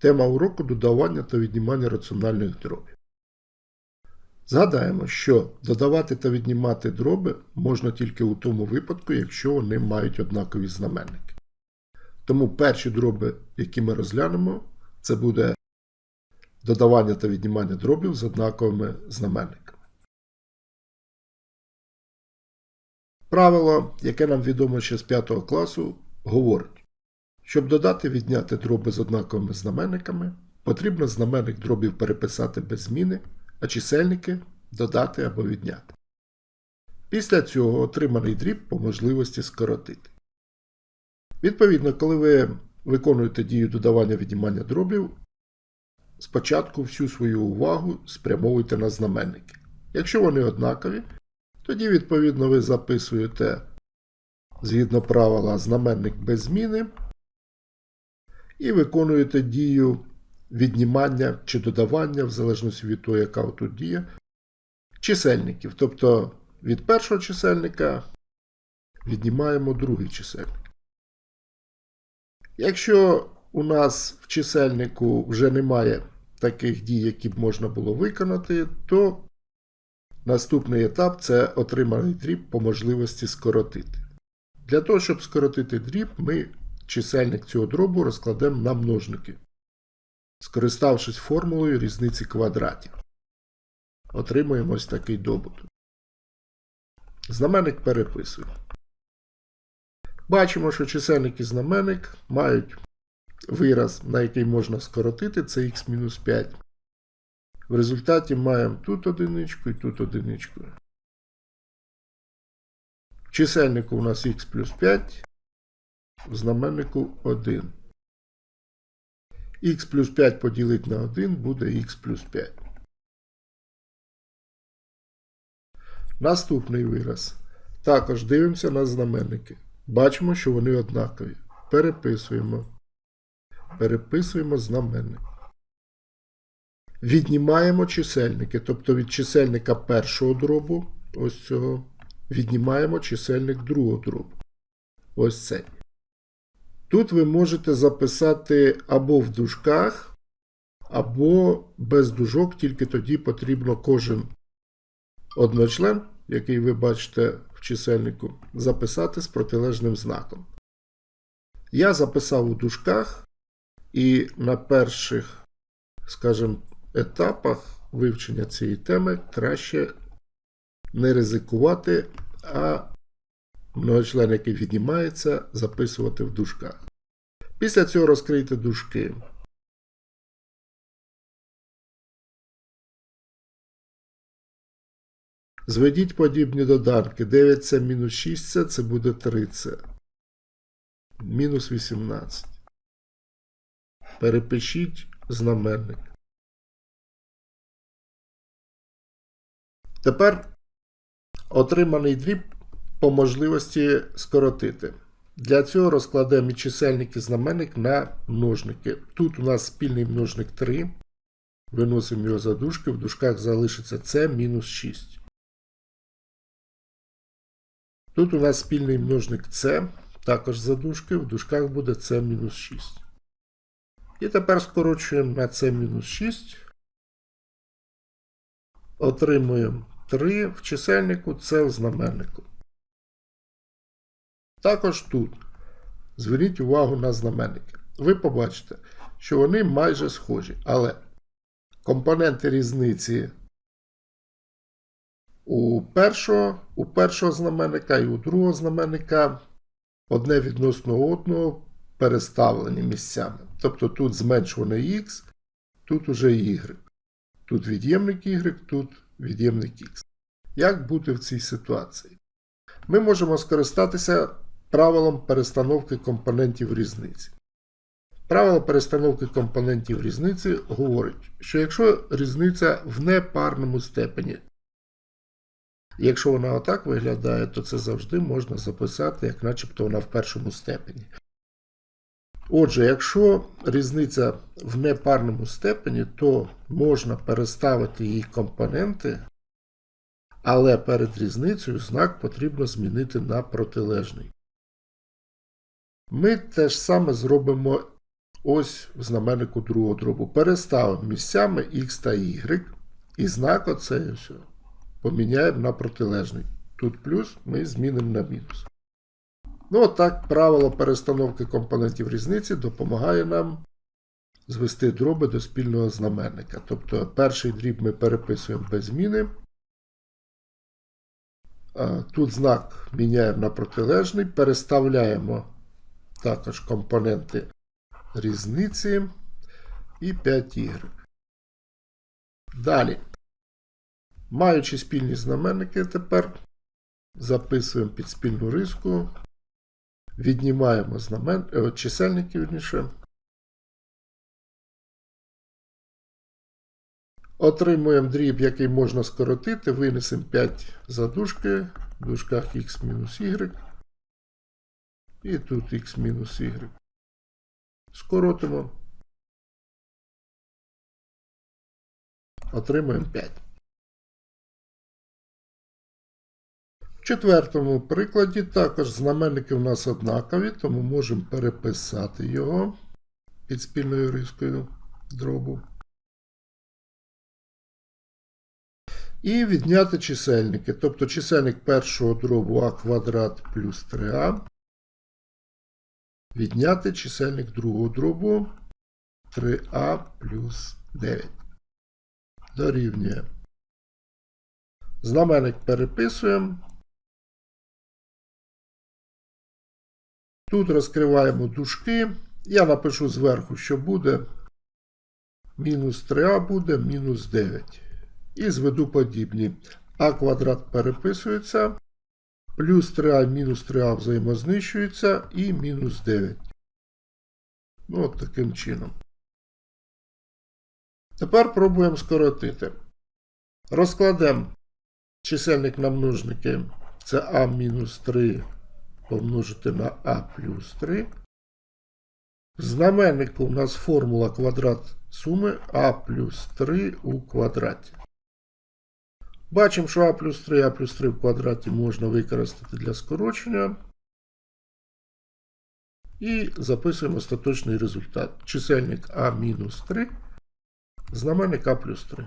Тема уроку додавання та віднімання раціональних дробів. Згадаємо, що додавати та віднімати дроби можна тільки у тому випадку, якщо вони мають однакові знаменники. Тому перші дроби, які ми розглянемо, це буде додавання та віднімання дробів з однаковими знаменниками. Правило, яке нам відомо ще з 5 класу, говорить, щоб додати відняти дроби з однаковими знаменниками, потрібно знаменник дробів переписати без зміни, а чисельники додати або відняти. Після цього отриманий дріб по можливості скоротити. Відповідно, коли ви виконуєте дію додавання віднімання дробів, спочатку всю свою увагу спрямовуйте на знаменники. Якщо вони однакові, тоді, відповідно, ви записуєте згідно правила знаменник без зміни і виконуєте дію віднімання чи додавання, в залежності від того, яка тут дія, чисельників. Тобто від першого чисельника віднімаємо другий чисельник. Якщо у нас в чисельнику вже немає таких дій, які б можна було виконати, то наступний етап це отриманий дріб по можливості скоротити. Для того, щоб скоротити дріб, ми чисельник цього дробу розкладемо на множники, скориставшись формулою різниці квадратів. Отримуємо ось такий добуток. Знаменник переписуємо. Бачимо, що чисельник і знаменник мають вираз, на який можна скоротити, це х-5. В результаті маємо тут одиничку і тут одиничку. В чисельнику у нас х плюс 5, в знаменнику 1. х плюс 5 поділити на 1 буде х плюс 5. Наступний вираз. Також дивимося на знаменники. Бачимо, що вони однакові. Переписуємо. Переписуємо знаменник. Віднімаємо чисельники, тобто від чисельника першого дробу, ось цього, віднімаємо чисельник другого дробу. Ось цей. Тут ви можете записати або в дужках, або без дужок, тільки тоді потрібно кожен одночлен, який ви бачите в чисельнику, записати з протилежним знаком. Я записав у дужках, і на перших, скажімо, етапах вивчення цієї теми краще не ризикувати, а многочлен, який віднімається, записувати в дужках. Після цього розкрийте дужки. Зведіть подібні доданки. 9 це мінус 6 це, буде 30. Мінус 18. Перепишіть знаменник. Тепер отриманий дріб по можливості скоротити. Для цього розкладемо і чисельник і знаменник на множники. Тут у нас спільний множник 3. Виносимо його за дужки, в дужках залишиться це мінус 6. Тут у нас спільний множник С, також за дужки, в дужках буде С мінус 6. І тепер скорочуємо на С мінус 6. Отримуємо 3 в чисельнику, С в знаменнику. Також тут. Зверніть увагу на знаменники. Ви побачите, що вони майже схожі, але компоненти різниці у першого, у першого знаменника і у другого знаменника одне відносно одного переставлені місцями. Тобто тут зменшувано х, тут уже y. Тут від'ємник y, тут від'ємник x. Як бути в цій ситуації? Ми можемо скористатися правилом перестановки компонентів різниці. Правило перестановки компонентів різниці говорить, що якщо різниця в непарному степені, якщо вона отак виглядає, то це завжди можна записати, як начебто вона в першому степені. Отже, якщо різниця в непарному степені, то можна переставити її компоненти, але перед різницею знак потрібно змінити на протилежний. Ми те ж саме зробимо ось в знаменнику другого дробу. Переставимо місцями x та y. І знак оцей ось поміняємо на протилежний. Тут плюс ми змінимо на мінус. Ну, отак, правило перестановки компонентів різниці допомагає нам звести дроби до спільного знаменника. Тобто перший дріб ми переписуємо без зміни. Тут знак міняємо на протилежний, переставляємо також компоненти різниці і 5y. Далі. Маючи спільні знаменники, тепер записуємо під спільну риску, віднімаємо знамен... е, чисельники, вірніше. Отримуємо дріб, який можна скоротити, винесемо 5 за дужки, в дужках x мінус y. І тут x мінус y. Скоротимо. Отримуємо 5. В четвертому прикладі також знаменники у нас однакові, тому можемо переписати його під спільною рискою дробу. І відняти чисельники. Тобто чисельник першого дробу а квадрат плюс 3а. Відняти чисельник другого дробу 3а плюс 9. Дорівнює. Знаменник переписуємо. Тут розкриваємо дужки. Я напишу зверху, що буде. Мінус 3а буде мінус 9. І зведу подібні. А квадрат переписується. Плюс 3а мінус 3а взаємознищується і мінус 9. Ну, от таким чином. Тепер пробуємо скоротити. Розкладемо чисельник на множники. Це а мінус 3 помножити на а плюс 3. В знаменнику у нас формула квадрат суми а плюс 3 у квадраті. Бачимо, що а плюс 3, а плюс 3 в квадраті можна використати для скорочення. І записуємо остаточний результат. Чисельник а мінус 3, знаменник а плюс 3.